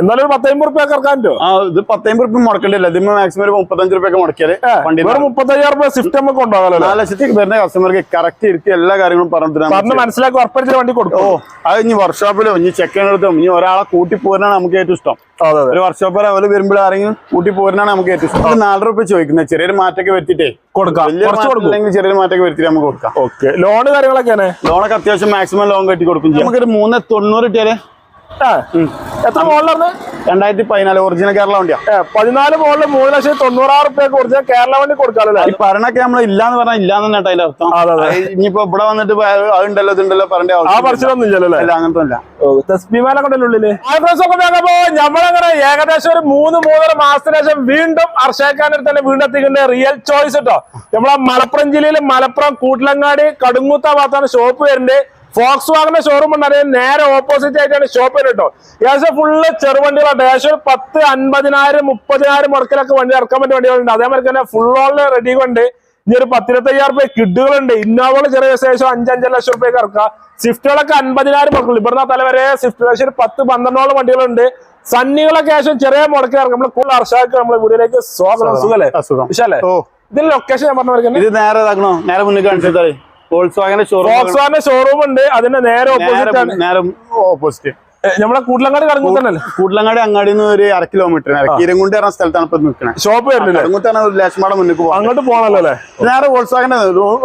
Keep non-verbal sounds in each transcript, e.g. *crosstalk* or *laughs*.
എന്നാലും ഒരു പത്തമ്പത് റുപ്യ കറക്കാനോ ആ ഇത് പത്തമ്പത് റുപ്യ മുടക്കണ്ടില്ല. ഇതിന് മാക്സിമം ഒരു മുപ്പത്തഞ്ച് റുപ്യ ഒക്കെ മുടക്കിയാൽ വണ്ടി ഒരു മുപ്പത്തയ്യായിരം റുപ്യ സ്വിഫ്റ്റ് നമുക്ക് ഉണ്ടാകാലോ നാല് ലക്ഷത്തേക്ക് വരുന്ന കസ്റ്റമർക്ക് കറക്റ്റ് ഇരുത്തി എല്ലാ കാര്യങ്ങളും പറഞ്ഞു മനസ്സിലാക്കി ഉറപ്പിച്ച വണ്ടി കൊടുക്കും. ഓ അത് ഇനി വർക്ക്ഷോപ്പിലോ ഇനി ചെക്കിനെടുത്തും ഇനി ഒരാളെ കൂട്ടി പോരാനാണ് നമുക്ക് ഏറ്റവും ഇഷ്ടം. ഒരു വർക്ക്ഷോപ്പിൽ അവർ വരുമ്പോൾ ആരെങ്കിലും കൂട്ടി പോരാനാണ് നമുക്ക് ഏറ്റവും ഇഷ്ടം. നാല് റുപ്യ ചോദിക്കുന്നത്. ചെറിയൊരു മാറ്റൊക്കെ വരുത്തിട്ടേ കൊടുക്കാം. ചെറിയൊരു മാറ്റൊക്കെ വരുത്തിട്ട് നമുക്ക് കൊടുക്കാം. ഓക്കെ. ലോണ് കാര്യങ്ങളൊക്കെയാണ് ലോണൊക്കെ അത്യാവശ്യം മാക്സിമം ലോൺ കെട്ടി കൊടുക്കും നമുക്കൊരു മൂന്ന് തൊണ്ണൂറ് കിട്ടിയാൽ ആ. എത്ര മോളിലാണ് രണ്ടായിരത്തി പതിനാല് ഒറിജിനൽ കേരള വണ്ടിയാ. പതിനാല് മോളിൽ മൂന്ന് ലക്ഷത്തി തൊണ്ണൂറായിരം റുപ്യക്ക് ഒറിജിനൽ കേരള വണ്ടി കൊടുക്കാറില്ല? ഈ പറഞ്ഞൊക്കെ നമ്മൾ ഇല്ലാന്ന് പറഞ്ഞാൽ ഇല്ലാന്ന് തന്നെ അതിന്റെ അർത്ഥം. ഇനിയിപ്പോ ഇവിടെ വന്നിട്ട് അതുണ്ടല്ലോ ഇതുണ്ടല്ലോ പറഞ്ഞ ആ പറച്ചിലൊന്നും ഇല്ലല്ലോ അല്ല? അങ്ങനത്തെ അല്ല നമ്മളങ്ങനെ ഏകദേശം ഒരു മൂന്ന് മൂന്നര മാസത്തിന് ശേഷം വീണ്ടും അർഷേഖാനിൽ തന്നെ വീണ്ടും എത്തിക്കുന്ന റിയൽ ചോയ്സ് കേട്ടോ നമ്മളെ മലപ്പുറം ജില്ലയിൽ മലപ്പുറം കൂട്ടിലങ്ങാടി കടുങ്ങൂത്ത ഭാഗത്താണ് ഷോപ്പ് വരുന്നത്. ഫോക്സ് വാഗന്റെ ഷോറൂം ഉണ്ട്. അതിന് നേരെ ഓപ്പോസിറ്റ് ആയിട്ടാണ് ഷോപ്പ് കേട്ടോ. ഏകദേശം ഫുള്ള് ചെറുവണ്ടികളാണ് ഏകദേശം ഒരു പത്ത് അൻപതിനായിരം മുപ്പതിനായിരം മുടക്കിലൊക്കെ വണ്ടി ഇറക്കാൻ പറ്റിയ വണ്ടികളുണ്ട്. അതേമാതിരി തന്നെ ഫുൾ ഓൾ റെഡി കൊണ്ട് ഇനി ഒരു പത്തിരുപത്തയ്യായിരം രൂപ കിഡുകളുണ്ട്. ഇന്നോവകൾ ചെറിയ ശേഷം അഞ്ചഞ്ചര ലക്ഷം റുപ്യക്ക് ഇറക്കാം സ്വിഫ്റ്റുകളൊക്കെ അൻപതിനായിരം മുടക്കുള്ളൂ ഇവിടുന്ന് തല വരെ സ്വിഫ്റ്റ് ഒരു പത്ത് പന്ത്രണ്ടോളം വണ്ടികളുണ്ട്. സണ്ണികളൊക്കെ ഏകദേശം ചെറിയ മുടക്കി ഇറക്കാം. നമ്മൾ കൂടുതൽ അർഷാക്ക് നമ്മുടെ വീടിലേക്ക് സ്വാഗതം. സുഖല്ലേ വിശാലേ? ഇതിന്റെ ലൊക്കേഷൻ ഞാൻ പറഞ്ഞു ഇത് നേരെ നേരെ മുന്നിൽ കാണിച്ചാൽ വോൾസ് ഷോറൂം ഉണ്ട്. അതിന്റെ നേരെ ഓപ്പോസിറ്റ് ആണ്. നേരെ ഓപ്പോസിറ്റ് നമ്മളെ കൂട്ടിലങ്ങാട് കടങ്ങൂ തന്നെയല്ലേ കൂട്ടിലങ്ങാടി അങ്ങാടി നിന്ന് ഒരു അര കിലോമീറ്റർ ഇരങ്കുണ്ടി പറഞ്ഞ സ്ഥലത്താണ് ഇപ്പൊ നിൽക്കുന്നത് ഷോപ്പ് വരുന്നില്ലേ ഇരങ്കുത്താണ് ഒരു ലേശമാടെ മുന്നിൽ അങ്ങോട്ട് പോകണല്ലോ അല്ലേ? നേരെ വോൾസ്വാഗന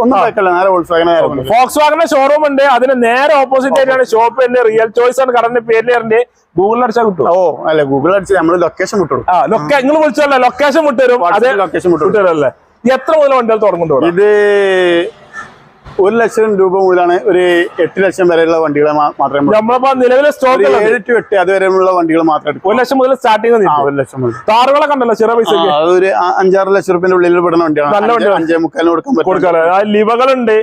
ഒന്നും വെക്കല്ല നേരെ വോൾസ്വാഗന. ഫോക്സ് വാഗന്റെ ഷോറൂം ഉണ്ട്. അതിന് നേരെ ഓപ്പോസിറ്റ് ആയിട്ടാണ് ഷോപ്പ് എന്റെ റിയൽ ചോയ്സ് ആണ്. കടന്റെ പേരിൽ വരുന്നത് ഗൂഗിളിൽ അടിച്ചാൽ കിട്ടും ഓ അല്ല ഗൂഗിൾ അടിച്ച് നമ്മൾ ലൊക്കേഷൻ വിട്ടു ആ ലൊക്കേഷൻ നിങ്ങൾ വിളിച്ചല്ലേ ലൊക്കേഷൻ വിട്ടുതരും. അതെ. ലൊക്കേഷൻ വിട്ടു അല്ലേ എത്ര മുതൽ വണ്ടികൾ തുടങ്ങുന്നുണ്ടോ ഇത് ഒരു ലക്ഷം രൂപ മുതലാണ് ഒരു എട്ട് ലക്ഷം വരെയുള്ള വണ്ടികൾ മാത്രമേ. നമ്മളിപ്പോ നിലവിലെ സ്റ്റോക്ക് ഏഴ് ടു എട്ട് അതുവരെയുള്ള വണ്ടികൾ മാത്രമേ എടുക്കൂ ഒരു ലക്ഷം മുതൽ സ്റ്റാർട്ടിങ് ഒരു ലക്ഷം മുതൽ താറുകളെ കണ്ടല്ലോ ചെറിയ പൈസ അതൊരു അഞ്ചാറ് ലക്ഷം റുപ്യന്റെ ഉള്ളിൽ പെടുന്ന വണ്ടിയാണ് നല്ല വണ്ടി അഞ്ചേ മുക്കാലിന് കൊടുക്കാൻ പറ്റും. ലിവകളുണ്ട്.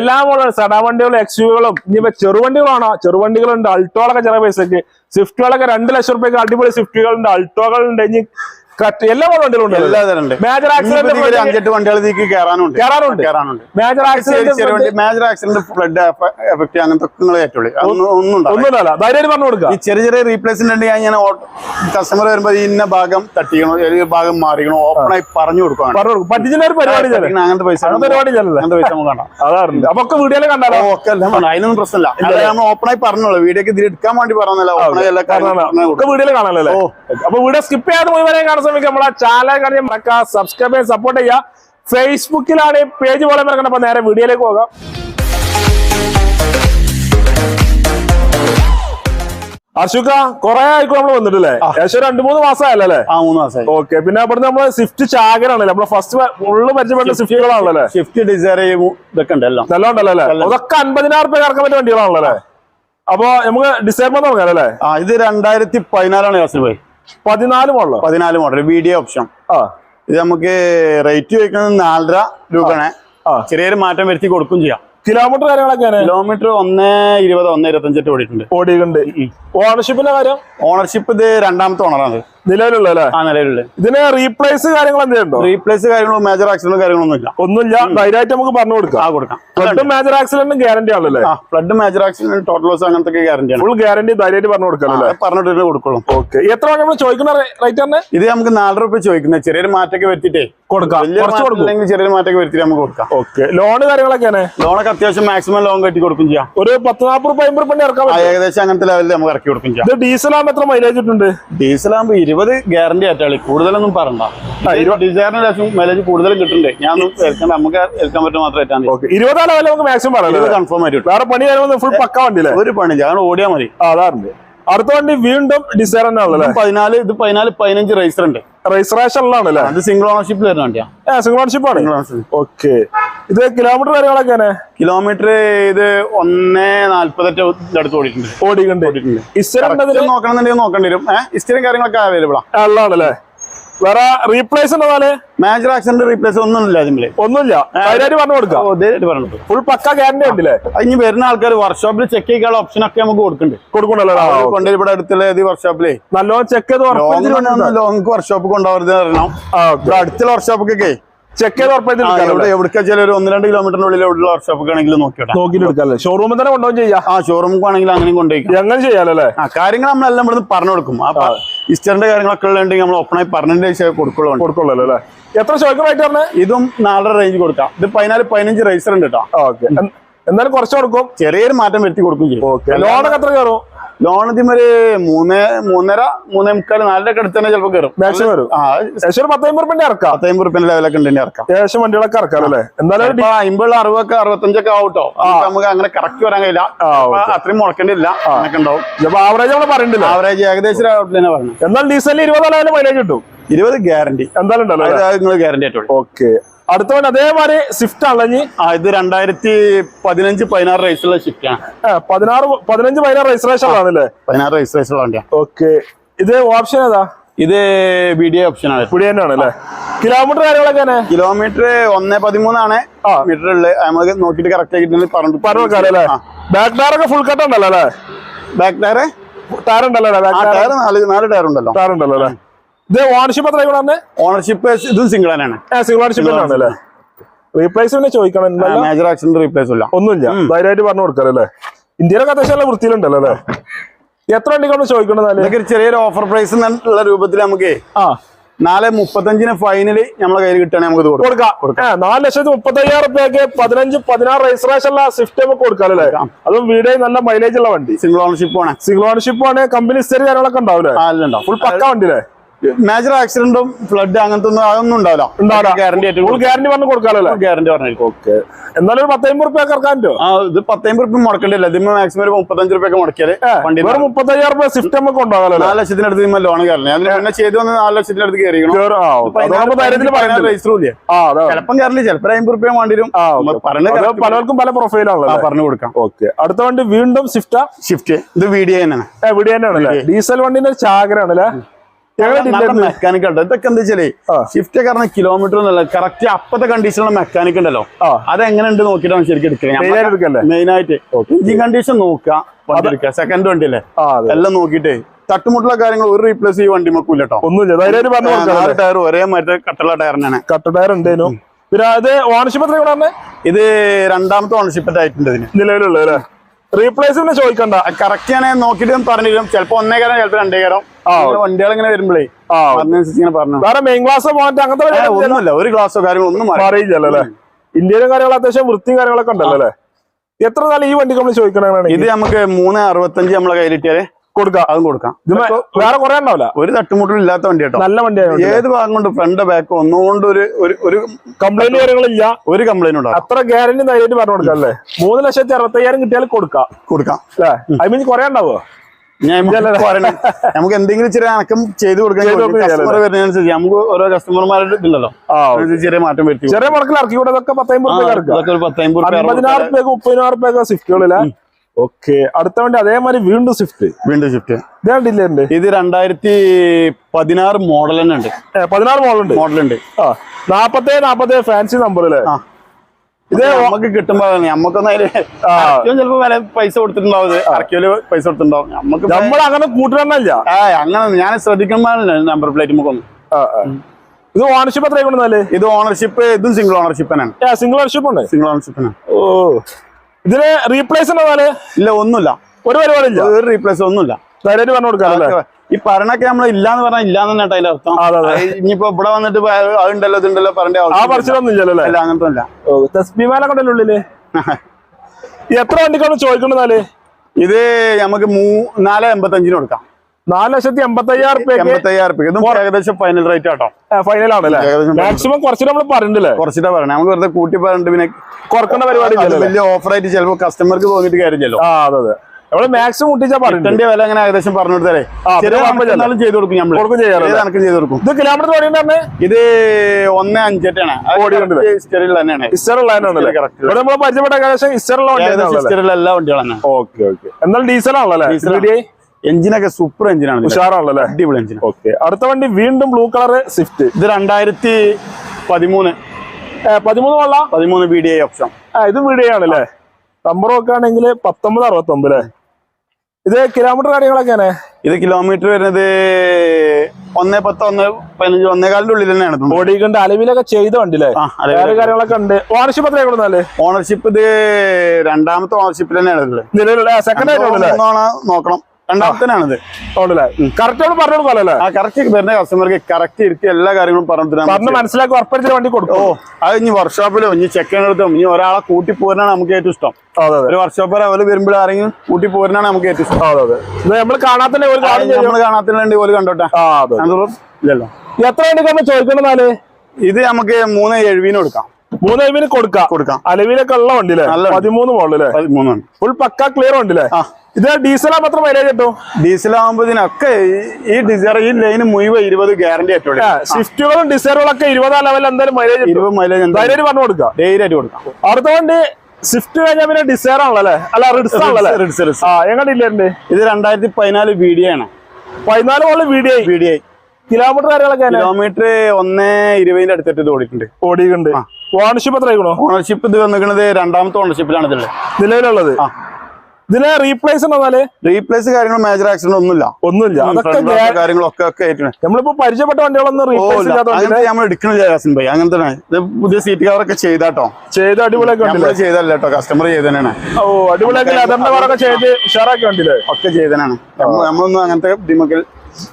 എല്ലാം സഡാ വണ്ടികളും എക്സ്യുകളും ഇനിയിപ്പോ ചെറുവണ്ടികളാണോ ചെറുവണ്ടികളുണ്ട് അൾട്ടോകളൊക്കെ ചെറിയ പൈസക്ക്. സ്വിഫ്റ്റുകളൊക്കെ രണ്ട് ലക്ഷം റുപ്യക്ക് അടിപൊളി സ്വിഫ്റ്റുകളുണ്ട് അൾട്ടോകളുണ്ട് ഇനി എല്ലാ വണ്ടികളും ഉണ്ട്. എല്ലാ തരം മേജർ ആക്സിഡന്റ് അഞ്ചെട്ട് വണ്ടികൾ ഇതിലേക്ക് കയറാനുണ്ട് കയറാനുണ്ട് കയറാനുണ്ട് major accident major accident flood effect അങ്ങനത്തെ ഒക്കെ നിങ്ങൾ ഏറ്റുള്ളൂ അതൊന്നും ഒന്നും ഉണ്ടാവില്ല. ഒന്നുമില്ല ധൈര്യം പറഞ്ഞു കൊടുക്കുക. ഈ ചെറിയ ചെറിയ റീപ്ലേസ്മെന്റ് ഞാൻ കസ്റ്റമർ വരുമ്പോ ഈ ഇന്ന ഭാഗം തട്ടിക്കണോ ചെറിയ ഭാഗം മാറിക്കണോ ഓപ്പൺ ആയി പറഞ്ഞു കൊടുക്കണം പരിപാടി അങ്ങനത്തെ പൈസ അങ്ങനത്തെ പരിപാടി അങ്ങനത്തെ പൈസ നമുക്ക് കാണാം അതാറുണ്ട് അപ്പൊ ഒക്കെ വീഡിയോയിൽ കണ്ടാലോ? അതിനൊന്നും പ്രശ്നമില്ല. നമ്മൾ ഓപ്പൺ ആയി പറഞ്ഞോളൂ. വീഡിയോക്ക് ഇതിൽ എടുക്കാൻ വേണ്ടി പറഞ്ഞല്ലോ. ഓപ്പൺ ആയി എല്ലാ കാര്യങ്ങളും പറഞ്ഞു ഒക്കെ കൊടുക്കും. വീഡിയോയിൽ കാണാലോ അപ്പൊ വീഡിയോ സ്കിപ്പ് ചെയ്യാതെ മുഴുവനെ കാണാൻ ശ്രമിക്കുക നമ്മളെ ചാനൽ കാണി മറക്കുക സബ്സ്ക്രൈബ് ചെയ്യാൻ സപ്പോർട്ട് ചെയ്യുക. ഫേസ്ബുക്കിലാണ് പേജ് പോലെ മറക്കണം അപ്പൊ നേരെ വീഡിയോയിലേക്ക് പോകാം. അശുക്ക കൊറേ ആയിക്കോ നമ്മൾ വന്നിട്ടില്ലേ? ഏകദേശം രണ്ടു മൂന്ന് മാസമായല്ലേ ആ മൂന്ന് മാസമായി. ഓക്കെ പിന്നെ അവിടെ നമ്മൾ സ്വിഫ്റ്റ് ചാകരാണല്ലേ നമ്മളെ ഫസ്റ്റ് ഉള്ളു പരിചയപ്പെട്ട സ്വിഫ്റ്റുകളാണല്ലേ സ്വിഫ്റ്റ് ഡിസൈർ ഇതൊക്കെ നല്ല ഉണ്ടല്ലോ അല്ലേ? അതൊക്കെ അൻപതിനായിരം രൂപ ഇറക്കാൻ പറ്റിയ വണ്ടികളാണല്ലേ അപ്പൊ നമുക്ക് ഡിസൈബർ തുടങ്ങാം അല്ലേ? ഇത് രണ്ടായിരത്തി പതിനാലാണ് കാസർ പോയി പതിനാല് മോഡൽ പതിനാല് മോഡൽ വീഡിയോ ഓപ്ഷൻ ആ. ഇത് നമുക്ക് റേറ്റ് ചോദിക്കുന്നത് നാലര രൂപയാണ്. ചെറിയൊരു മാറ്റം വരുത്തി കൊടുക്കും ചെയ്യാം. കിലോമീറ്റർ കാര്യങ്ങളൊക്കെ കിലോമീറ്റർ ഒന്ന് ഇരുപത് ഒന്ന് ഇരുപത്തഞ്ചെട്ട് ഓടിയിട്ടുണ്ട്. ഓടിയിട്ടുണ്ട്. ഓണർഷിപ്പിന്റെ കാര്യം? ഓണർഷിപ്പ് ഇത് രണ്ടാമത്തെ ഓണറാണ് നിലവിലുള്ള അല്ലേ? ആ നിലവിലുള്ളത് ഇതിന് റീപ്ലേസ് കാര്യങ്ങൾ എന്തെയുണ്ടോ റീപ്ലേസ് കാര്യങ്ങളോ മേജർ ആക്സിഡന്റും കാര്യങ്ങളൊന്നും ഇല്ല. ഒന്നുമില്ല. ധൈര്യമായിട്ട് നമുക്ക് പറഞ്ഞു കൊടുക്കാം. ആ കൊടുക്കാം. ഫ്ലഡ് മേജർ ആക്സിഡന്റും ഗ്യാരണ്ടി ആണല്ലേ flood major accident total loss അങ്ങനത്തെ ഗ്യാരണ്ടി ആണ്. ഫുൾ ഗ്യാരണ്ടി ധൈര്യമായിട്ട് പറഞ്ഞു കൊടുക്കാം അല്ലേ? അത് പറഞ്ഞിട്ട് കൊടുക്കുള്ളൂ. ഓക്കെ എത്ര നമ്മൾ ചോദിക്കുന്ന റേറ്റ് ആണ് ഇത് നമുക്ക് നാല് രൂപ ചോദിക്കുന്നത്. ചെറിയൊരു മാറ്റൊക്കെ വരുത്തിട്ടേ കൊടുക്കാം. കുറച്ച് കൊടുക്കും. ചെറിയൊരു മാറ്റൊക്കെ വരുത്തിട്ട് നമുക്ക് കൊടുക്കാം. ഓക്കെ ലോണ് കാര്യങ്ങളൊക്കെയാണ്? ലോണൊക്കെ അത്യാവശ്യം മാക്സിമം ലോൺ കെട്ടി കൊടുക്കും ചെയ്യാം. ഒരു പത്ത് നാൽപ്പത് രൂപ അമ്പത് രൂപ ഇറക്കാം ഏകദേശം അങ്ങനത്തെ ലെവലിൽ നമുക്ക് ഇറക്കി കൊടുക്കും ചെയ്യാം. ഇത് ഡീസൽ എത്ര മൈലേജ് ഇട്ടുണ്ട് ഡീസൽ ആകുമ്പോൾ ഇരുപത് ഗ്യാരണ്ടി ആയിട്ടാളി കൂടുതലൊന്നും പറയണ്ട. ഡിസൈറിന് ശേഷം മൈലേജ് കൂടുതൽ കിട്ടുന്നുണ്ട് ഞാൻ നമുക്ക് എടുക്കാൻ പറ്റും മാത്രം. ഓക്കെ. ഇരുപതാം ലെവൽ നമുക്ക് മാക്സിമം പറയാം കൺഫേം ആയിട്ട് വേറെ പണി ഫുൾ പക്ക വണ്ടി അല്ലേ? ഒരു പണി ഞാൻ ഓടിയാൽ മതി. അതാറുണ്ട് അടുത്ത വണ്ടി വീണ്ടും ഡിസൈർ തന്നെ പതിനാല് ഇത് പതിനാല് പതിനഞ്ച് റേസർ ഉണ്ട്. രജിസ്ട്രേഷനിലാണല്ലേ അത് സിംഗിൾ ഓണർഷിപ്പിൽ വരുന്ന വണ്ടിയാ. സിംഗിൾ ഓണർഷിപ്പ് ആണ്. ഓക്കെ ഇത് കിലോമീറ്റർ കാര്യങ്ങളൊക്കെ കിലോമീറ്റർ ഇത് ഒന്നേ നാല്പത്തെട്ട് അടുത്ത് ഓടിയിട്ടുണ്ട്. ഓടിക്കണ്ട് ഓടിയിട്ടുണ്ട്. നോക്കണമെന്നുണ്ടെങ്കിൽ നോക്കേണ്ടി വരും. ഏഹ് ഇസ്റ്റിനും കാര്യങ്ങളൊക്കെ അവൈലബിൾ ആ. ഉള്ളതാണല്ലേ? വേറെ റീപ്ലേസ് മേജർ ആക്സിഡന്റ് റീപ്ലേസ് ഒന്നുമില്ല അതിമിൽ ഒന്നുമില്ല. ധൈര്യമായിട്ട് പറഞ്ഞു കൊടുക്കാം. ധൈര്യമായിട്ട് പറഞ്ഞു ഫുൾ പക്ക ഗ്യാരണ്ടി ഉണ്ടല്ലേ? ഇനി വരുന്ന ആൾക്കാർ വർക്ക്ഷോപ്പിൽ ചെക്ക് ചെയ്യാനുള്ള ഓപ്ഷൻ ഒക്കെ നമുക്ക് കൊടുക്കുന്നുണ്ട്. കൊടുക്കണല്ലോ ഇവിടെ അടുത്തുള്ള ഏത് വർക്ക്ഷോപ്പിലേ നല്ലോണം ചെക്ക് ചെയ്ത് ലോങ് വർക്ക്ഷോപ്പ് കൊണ്ടുപോകരുത് അറിയണം അടുത്തുള്ള വർക്ക്ഷോപ്പൊക്കെ ചെക്ക് ചെയ്ത് ഉറപ്പായിട്ട് എവിടെ എവിടേക്കാ ചില ഒന്ന് രണ്ട് കിലോമീറ്ററിനുള്ളിൽ എവിടെയുള്ള വർക്ക്ഷോപ്പ് ആണെങ്കിൽ നോക്കിയിട്ട് നോക്കിയിട്ട് എടുക്കാല്ലേ ഷോറൂമിൽ തന്നെ കൊണ്ടുപോകും ചെയ്യാം. ആ ഷോറൂമിൽ ആണെങ്കിൽ അങ്ങനെ കൊണ്ടുപോയി എങ്ങനെ ചെയ്യാലല്ലേ? ആ കാര്യങ്ങൾ നമ്മളെല്ലാം ഇവിടുന്ന് പറഞ്ഞു കൊടുക്കും. അപ്പൊ ഇസ്റ്ററിന്റെ കാര്യങ്ങളൊക്കെ ഉള്ളതുണ്ടെങ്കിൽ നമ്മൾ ഒപ്പണായി പറഞ്ഞതിന്റെ ശേഷം കൊടുക്കുള്ളൂ കൊടുക്കുള്ളൂ അല്ലേ? എത്ര ചോദിക്കുന്നതായിട്ട് പറഞ്ഞേ ഇതും നാലര റേഞ്ച് കൊടുക്കാം. ഇത് പതിനാല് പതിനഞ്ച് റേസർ ഉണ്ട് കേട്ടോ ഓക്കെ എന്നാലും കുറച്ച് കൊടുക്കും. ചെറിയൊരു മാറ്റം വരുത്തി കൊടുക്കും ചെയ്യും. ഓക്കെ ലോണൊക്കെ എത്ര കയറും? ലോൺ ഇതിമൊരു മൂന്ന് മൂന്നര മൂന്നേ മുക്കാൽ നാലര ഒക്കെ അടുത്ത് തന്നെ ചിലപ്പോൾ കയറും. മാക്സിമം വരും ഏകദേശം ഒരു പത്തമ്പത് റുപ്യന്റെ ഇറക്കാം. പത്തമ്പത് റുപ്യന്റെ ലെവലൊക്കെ ഉണ്ടെങ്കിൽ ഇറക്കാം. ഏകദേശം വണ്ടികളൊക്കെ ഇറക്കാം അല്ലേ? എന്തായാലും അമ്പത് അറുപതൊക്കെ അറുപത്തഞ്ചൊക്കെ ആവട്ടോ നമുക്ക് അങ്ങനെ കറക്റ്റ് വരാൻ കഴിയില്ല. അപ്പൊ അത്രയും മുളക്കേണ്ടില്ല അങ്ങനെയൊക്കെ ഉണ്ടാവും. ആവറേജ് നമ്മൾ പറയണ്ടല്ലോ. ആവറേജ് ഏകദേശം തന്നെ പറഞ്ഞു എന്നാൽ ഡീസലിന് ഇരുപതായാലും മൈലേജ് കിട്ടും. ഇരുപത് ഗ്യാരണ്ടി എന്തായാലും ഗ്യാരണ്ടി ആയിട്ടുള്ളൂ ഓക്കെ. അടുത്ത വണ്ടി അതേമാതിരി സ്വിഫ്റ്റ് ആണല്ലോ ആ ഇത് രണ്ടായിരത്തി പതിനഞ്ച് പതിനാറ് റേസിലുള്ള സ്വിഫ്റ്റ് ആണ്. പതിനാറ് പതിനഞ്ച് പതിനാറ് രജിസ്ട്രേഷൻ ആണല്ലേ പതിനാറ് വണ്ടിയാണ് ഓക്കെ ഇത് ഓപ്ഷൻ ഏതാ? ഇത് ബി ഡി ഓപ്ഷൻ ആണ്. പുടി തന്നെ ആണല്ലേ കിലോമീറ്റർ കാര്യങ്ങളൊക്കെ തന്നെ കിലോമീറ്റർ ഒന്ന് പതിമൂന്നാണ്. മീറ്റർ ഉള്ളത് നമുക്ക് നോക്കിയിട്ട് കറക്റ്റ് ആയിട്ട് പറഞ്ഞു പറഞ്ഞു ബാക്ക് ടയർ ഒക്കെ ഫുൾ കട്ട് ഉണ്ടല്ലോ അല്ലേ? ബാക്ക് ടയർ ടയർ ഉണ്ടല്ലോ ടയർ നാല് നാല് ടയർ ഉണ്ടല്ലോ. ടയർ ഉണ്ടല്ലോ അല്ലേ? ഇത് ഓണർഷിപ്പ് എത്ര കൂടെ ഓണർഷിപ്പ് ഇതും സിംഗിൾ തന്നെയാണ്. സിംഗിൾ ഓണർഷിപ്പ് ആണ് അല്ലേ റീപ്ലേസ്മെന്റ് ചോദിക്കണം മേജർ ആക്സിഡന്റ് റീപ്ലേസ് ഇല്ല ഒന്നുമില്ല. ധൈര്യമായിട്ട് പറഞ്ഞു കൊടുക്കാറല്ലേ ഇന്ത്യയിലൊക്കെ അത്യാവശ്യം നല്ല വൃത്തിയിലുണ്ടല്ലോ അല്ലേ? എത്ര വണ്ടിക്കാണ് ചോദിക്കണെന്നാൽ ഇതൊക്കെ ഒരു ചെറിയൊരു ഓഫർ പ്രൈസ് എന്നുള്ള രൂപത്തിൽ നമുക്ക് ആ. നാല് മുപ്പത്തഞ്ചിന് ഫൈനൽ നമ്മളെ കയ്യിൽ കിട്ടുകയാണെങ്കിൽ നമുക്ക് കൊടുക്കാം. നാല് ലക്ഷത്തി മുപ്പത്തി അയ്യായിരം റുപ്യക്ക് പതിനഞ്ച് പതിനാറ് രജിസ്ട്രേഷൻ ഉള്ള സ്വിഫ്റ്റ് നമുക്ക് കൊടുക്കാം അല്ലേ? അതും വീട് നല്ല മൈലേജ് ഉള്ള വണ്ടി. സിംഗിൾ ഓണർഷിപ്പ് ആണ് സിംഗിൾ ഓണർഷിപ്പ് ആണ് കമ്പനി സ്ഥിരം കാര്യങ്ങളൊക്കെ ഉണ്ടാവില്ലേ? ഫുൾ പക്ക വണ്ടി അല്ലേ? മേജർ ആക്സിഡന്റും ഫ്ലഡ് അങ്ങനത്തെ ഒന്നും അതൊന്നും ഉണ്ടാവില്ല. ഗ്യാരണ്ടി ആയിട്ട് ഗ്യാരണ്ടി പറഞ്ഞു കൊടുക്കാമല്ലോ ഗ്യാരണ്ടി പറഞ്ഞു ഓക്കെ എന്നാലും ഒരു പത്തമ്പത് റുപ്യ ആ ഇത് പത്തമ്പത് റുപ്യ മുടക്കണ്ടില്ല ഇതിന് മാക്സിമം ഒരു മുപ്പത്തഞ്ച് റുപ്യ ഒക്കെ മുടക്കിയാൽ വണ്ടി വെറും മുപ്പത്തയ്യായിരം റുപ്യ സിസ്റ്റം നമുക്ക് ഉണ്ടാകാമല്ലോ നാല് ലക്ഷത്തിന്റെ അടുത്ത് ലോൺ കയറണേ. അതിന് എന്നെ ചെയ്ത് വന്ന് നാല് ലക്ഷത്തിന്റെ അടുത്ത് ആ അതെ ചിലപ്പം കയറില്ല ചിലപ്പോൾ അമ്പത് റുപ്യ വേണ്ടി വരും ആ നമുക്ക് പറഞ്ഞ് അത് correct പലർക്കും പല പ്രൊഫൈലാണല്ലോ പറഞ്ഞു കൊടുക്കാം. ഓക്കെ അടുത്ത വണ്ടി വീണ്ടും സ്വിഫ്റ്റ് ഷിഫ്റ്റ് ഇത് വീഡിയോ തന്നെയാണ് വീഡിയോ തന്നെയാണല്ലേ ഡീസൽ വണ്ടിന്റെ ചാകരാണല്ലേ മെക്കാനിക് ഉണ്ട് ഇതൊക്കെ എന്താ വെച്ചാലേ. ഷിഫ്റ്റ് കാരണം കിലോമീറ്റർ അല്ല കറക്റ്റ് അപ്പത്തെ കണ്ടീഷനുള്ള മെക്കാനിക് ഉണ്ടല്ലോ. അത് അതെങ്ങനെ ഉണ്ട് നോക്കിയിട്ടാണ് ശരിക്കും എടുക്കുക മെയിൻ ആയിട്ട് എഞ്ചിൻ കണ്ടീഷൻ നോക്കുക. വണ്ടി എടുക്കുക. സെക്കൻഡ് വണ്ടി അല്ലേ? എല്ലാം നോക്കിയിട്ടേ തട്ടുമുട്ടുള്ള കാര്യങ്ങൾ ഒരു റീപ്ലേസ് ഈ വണ്ടി മക്കൂല കേട്ടോ ഒന്നുമില്ല. ടയർ ഒരേ മറ്റേ കട്ടുള്ള ടയറിനാണ് കട്ട ടയർ ഉണ്ടേനു പിന്നെ അത് ഓണർഷിപ്പ് എത്ര ഇത് രണ്ടാമത്തെ ഓണർഷിപ്പ് ആയിട്ടുണ്ട് ഇതിന്. നിലവിലുള്ളത് അല്ലേ റീപ്ലേസ്മെന്റ് ചോദിക്കണ്ട. കറക്റ്റ് ഞാൻ നോക്കിയിട്ട് പറഞ്ഞിരും ചിലപ്പോ ഒന്നേ കാരം ചിലപ്പോ രണ്ടേ കാരം വണ്ടികൾ ഇങ്ങനെ വരുമ്പോഴേ അതിനനുസരിച്ച് പറഞ്ഞു വേറെ മെയിൻ ഗ്ലാസ് പോകാൻ അങ്ങനത്തെ ഒന്നുമില്ല. ഒരു ഗ്ലാസോ കാര്യങ്ങളോ ഒന്നും അറിയില്ലല്ലോ അല്ലേ? ഇന്ത്യയിലും കാര്യങ്ങൾ അത്യാവശ്യം വൃത്തിയും കാര്യങ്ങളൊക്കെ ഉണ്ടല്ലോ അല്ലേ? എത്ര നാളെ ഈ വണ്ടി നമ്മൾ ചോദിക്കണമെങ്കിൽ ഇത് നമുക്ക് മൂന്ന് അറുപത്തഞ്ച് നമ്മളെ കയ്യിലിട്ടിയാൽ കൊടുക്കാം. അതും കൊടുക്കാം. വേറെ കുറെ ഉണ്ടാവില്ല? ഒരു തട്ടുമുട്ടും ഇല്ലാത്ത വണ്ടി കേട്ടോ. നല്ല വണ്ടി ഏത് ഭാഗം കൊണ്ട് ഫ്രണ്ട് ബാക്ക് ഒന്നുകൊണ്ട് ഒരു ഒരു കംപ്ലൈന്റ് കാര്യങ്ങളില്ല. ഒരു കംപ്ലൈന്റ് ഉണ്ടാവും അത്ര ഗ്യാരണ്ടി ധൈര്യം പറഞ്ഞു കൊടുക്കാം അല്ലേ? മൂന്ന് ലക്ഷത്തി അറുപത്തയ്യായിരം കിട്ടിയാൽ കൊടുക്കാം. കൊടുക്കാം. അല്ലേ? ഐ മീൻ കുറെ ഉണ്ടാവോ? നമുക്ക് എന്തെങ്കിലും ചെറിയ അനക്കം ചെയ്ത് കൊടുക്കാൻ കസ്റ്റമർ വരുന്നതിനനുസരിച്ച് നമുക്ക് ഓരോ കസ്റ്റമർമാരുടെ ഇതുണ്ടല്ലോ. ചെറിയ മാറ്റം വരുത്തി ചെറിയ മുടക്കിൽ ഇറക്കി കൂടെ ഇതൊക്കെ പത്തമ്പത് റുപ്യക്ക് മുപ്പതിനായിരം രൂപ സ്വിഫ്റ്റുകളിലെ ഓക്കെ. അടുത്ത വണ്ടി അതേമാതിരി വീണ്ടും സ്വിഫ്റ്റ്. വീണ്ടും സ്വിഫ്റ്റ്. ഇത് രണ്ടായിരത്തി പതിനാറ് മോഡൽ തന്നെ ഉണ്ട്. പതിനാറ് ഉണ്ട്? മോഡൽ ഉണ്ട്. ആ നാപ്പത്തേഴ് നാപ്പത്തേഴ് ഫാൻസി നമ്പർ അല്ലേ? ഇത് നമുക്ക് കിട്ടുമ്പോ നമുക്കൊന്നും ചിലപ്പോ വില പൈസ കൊടുത്തിട്ടുണ്ടാവും. അരക്കിൽ പൈസ കൊടുത്തിട്ടുണ്ടാവും. നമുക്ക് നമ്മൾ അങ്ങനെ ആ അങ്ങനെ ഞാൻ ശ്രദ്ധിക്കുമ്പോഴാണ് നമ്പർ പ്ലേറ്റ് നമുക്ക് ഇത് ഓണർഷിപ്പ് എത്രയാണ് കൊണ്ടുവന്നാൽ? ഇത് ഓണർഷിപ്പ് ഇതും സിംഗിൾ ഓണർഷിപ്പ് തന്നെയാണ്. സിംഗിൾ ഓണർഷിപ്പ് ഉണ്ട്. സിംഗിൾ ഓണർഷിപ്പ് ഓ. ഇതിന് റീപ്ലേസ് ഉണ്ടോന്നാൽ ഇല്ല ഒന്നുമില്ല. ഒരു പരിപാടിയില്ല. ഒരു റീപ്ലേസ് ഒന്നുമില്ല. ധൈര്യമായിട്ട് പറഞ്ഞു കൊടുക്കാം ഈ പറഞ്ഞൊക്കെ നമ്മൾ ഇല്ലാന്ന് പറഞ്ഞാൽ ഇല്ലാന്ന് തന്നെ അതിന്റെ അർത്ഥം. ഇനിയിപ്പോ ഇവിടെ വന്നിട്ട് അതുണ്ടല്ലോ ഇതുണ്ടല്ലോ പറഞ്ഞ ആ പറച്ചിലൊന്നും ഇല്ലല്ലോ അല്ലേ അങ്ങനത്തെ അല്ല തസ്ബിമാലൊക്കെ കൊണ്ടല്ലേ ഉള്ളിൽ? *laughs* എത്ര വണ്ടിക്കാണ് ചോദിക്കണെന്നാൽ ഇത് നമുക്ക് മൂ നാല് എൺപത്തഞ്ചിന് കൊടുക്കാം. നാല് ലക്ഷത്തി എൺപത്തി അയ്യായിരം റുപ്യക്ക്. എൺപത്തയ്യായിരം റുപ്യ ഏകദേശം ഫൈനൽ റേറ്റ് ആട്ടോ. ഫൈനൽ ആണല്ലേ മാക്സിമം കുറച്ചിട്ട് നമ്മൾ പറഞ്ഞില്ലേ കുറച്ചിട്ട് പറഞ്ഞു നമ്മൾ വെറുതെ കൂട്ടി പറഞ്ഞിട്ട് പിന്നെ കുറക്കുന്ന പരിപാടി വലിയ ഓഫർ ആയിട്ട് ചിലപ്പോൾ കസ്റ്റമർക്ക് തോന്നിട്ട് കാര്യം ചെല്ലോ ആ അതെ അതെ. നമ്മൾ മാക്സിമം മുട്ടിച്ചാ കിട്ടേണ്ട വില അങ്ങനെ ഏകദേശം പറഞ്ഞു കൊടുത്തേ ചെറിയ ചെയ്ത് കൊടുക്കും നമ്മൾ കൊടുക്കും കണക്കും ചെയ്ത് കൊടുക്കും. ഇത് കിലോമീറ്റർ പറയുന്നത് ഇത് ഒന്ന് അഞ്ചെട്ടാണ് പരിചയപ്പെട്ട ഏകദേശം ഹിസ്റ്ററിൽ എല്ലാ വണ്ടികളാണ് ഓക്കെ ഓക്കെ. എന്നാൽ ഡീസൽ എഞ്ചിനൊക്കെ സൂപ്പർ എഞ്ചിനാണ്. ഉഷാറാണല്ലേ അടിപൊളി എഞ്ചിൻ ഓക്കെ അടുത്ത വണ്ടി വീണ്ടും ബ്ലൂ കളർ സ്വിഫ്റ്റ് ഇത് രണ്ടായിരത്തി പതിമൂന്ന്. പതിമൂന്ന് കൊള്ളാം പതിമൂന്ന് ബി ഡി ഐ ഓപ്ഷൻ ആ ഇതും ഐ ആണല്ലേ നമ്പർ നോക്കുകയാണെങ്കിൽ പത്തൊമ്പത് അറുപത്തൊമ്പത് അല്ലേ? ഇത് കിലോമീറ്റർ കാര്യങ്ങളൊക്കെയാണ് ഇത് കിലോമീറ്റർ വരുന്നത് ഒന്നേ പത്ത് ഒന്ന് പതിനഞ്ച് ഒന്നേകാലിന്റെ ഉള്ളിൽ തന്നെയാണ് ബോഡി കണ്ട് അലവിലൊക്കെ ചെയ്ത വേറെ കാര്യങ്ങളൊക്കെ ഉണ്ട്. ഓണർഷിപ്പ് എത്ര കൊടുത്താൽ ഓണർഷിപ്പ് ഇത് രണ്ടാമത്തെ ഓണർഷിപ്പിൽ തന്നെയാണ് നിലവിലുള്ള സെക്കൻഡ് ആയിട്ട് നോക്കണം. രണ്ടാമത്തേനാണിത്. ടോട്ടലായി. കറക്റ്റ് ആണ് പറഞ്ഞു കൊടുക്കാല്ലേ ആ കറക്റ്റ് വരുന്ന കസ്റ്റമർക്ക് കറക്റ്റ് ഇരുത്തി എല്ലാ കാര്യങ്ങളും പറഞ്ഞു മനസ്സിലാക്കി ഉറപ്പടിച്ച വണ്ടി ഓ കൊടുക്കും അത് ഇനി വർക്ക്ഷോപ്പിലോ ഇനി ചെക്കൻ എടുത്തും ഇനി ഒരാളെ കൂട്ടി പോരാനാണ് നമുക്ക് ഏറ്റവും ഇഷ്ടം. ഒരു വർക്ക്ഷോപ്പ് അവർ വരുമ്പോൾ ആരെങ്കിലും കൂട്ടി പോരാനാണ് നമുക്ക് ഏറ്റവും ഇഷ്ടം. അതെ നമ്മൾ കാണാത്തന്നെ ഒരു നമ്മൾ കാണാത്തില്ല ഓൽ കണ്ടോട്ടെ. ഇല്ലല്ലോ. എത്ര ചോദിക്കണെന്നാൽ ഇത് നമുക്ക് മൂന്ന് എഴുപതിന് കൊടുക്കാം. മൂന്ന് അലവിന് കൊടുക്കാം. കൊടുക്കാം. അലവിലൊക്കെ ഉള്ള വണ്ടി. അല്ലേ. പതിമൂന്ന് മോളില്ലേ പതിമൂന്നാണ് ഫുൾ പക്ക ക്ലിയർ വണ്ടിയില്ലേ? ആ. ഇത് ഡീസൽ മാത്രം മൈലേജ് കിട്ടും? ഡീസൽ ആകുമ്പോ ഈ- ഡിസർ ഈ ലൈന് മുഴുവൻ ഇരുപത് ഗ്യാരണ്ടി ആയിട്ട് സ്വിഫ്റ്റുകളും ഡിസൈറുകളും ഒക്കെ ഇരുപതാം ലെവലിൽ എന്തായാലും മൈലേജ് ഇരുപത് മൈലേജ് എന്തായാലും ധൈര്യം പറഞ്ഞു കൊടുക്കാം. ഡെയിലി ആയിട്ട് കൊടുക്കാം. അടുത്ത വണ്ടി സ്വിഫ്റ്റ് കഴിഞ്ഞാൽ പിന്നെ ഡിസൈർ ആണല്ലേ അല്ല? റിഡ്സ് ആണല്ലേ റിഡ്സ്, റിഡ്സ്. ആ എങ്ങനെ ഇല്ലേ ഇത് രണ്ടായിരത്തി പതിനാല് വി ഡി ആണ്. പതിനാല് മോളിൽ video V D I kilometre കാര്യങ്ങളൊക്കെ? കിലോമീറ്റർ ഒന്ന് ഇരുപതിന്റെ അടുത്തിട്ട് ഇത് ഓടിയിട്ടുണ്ട്. ഓടിയിട്ടുണ്ട്. ഓണർഷിപ്പ് എത്ര ആയിക്കണോ ഓണർഷിപ്പ് ഇത് വന്നിരിക്കുന്നത് രണ്ടാമത്തെ ഓണർഷിപ്പിലാണ് ഇതിൽ നിലവിലുള്ളത്? ആ. ഇതിന് റീപ്ലേസ് ഉണ്ടെന്നാൽ റീപ്ലേസ് കാര്യങ്ങൾ മേജർ ആക്സിഡന്റ് ഒന്നുമില്ല. ഒന്നുമില്ല. അതൊക്കെ കാര്യങ്ങളൊക്കെ ഒക്കെ ആയിട്ടുണ്ട്. നമ്മളിപ്പോ പരിചയപ്പെട്ട വണ്ടികളൊന്നും. നമ്മൾ എടുക്കണില്ല യാസിൻ ഭായി തന്നെ. ഇത് പുതിയ സീറ്റ് കവർ ഒക്കെ ചെയ്താട്ടോ. ചെയ്ത് അടിപൊളിയൊക്കെ ചെയ്തല്ല കേട്ടോ. കസ്റ്റമർ ചെയ്തനാണ് ഓ അടിപൊളിയൊക്കെ ലെതറിന്റെ വറൊക്കെ ചെയ്ത് ഉഷാറാക്കി ഒക്കെ ചെയ്തനാണ് നമ്മ- നമ്മളൊന്നും അങ്ങനത്തെ ബുദ്ധിമുട്ടിൽ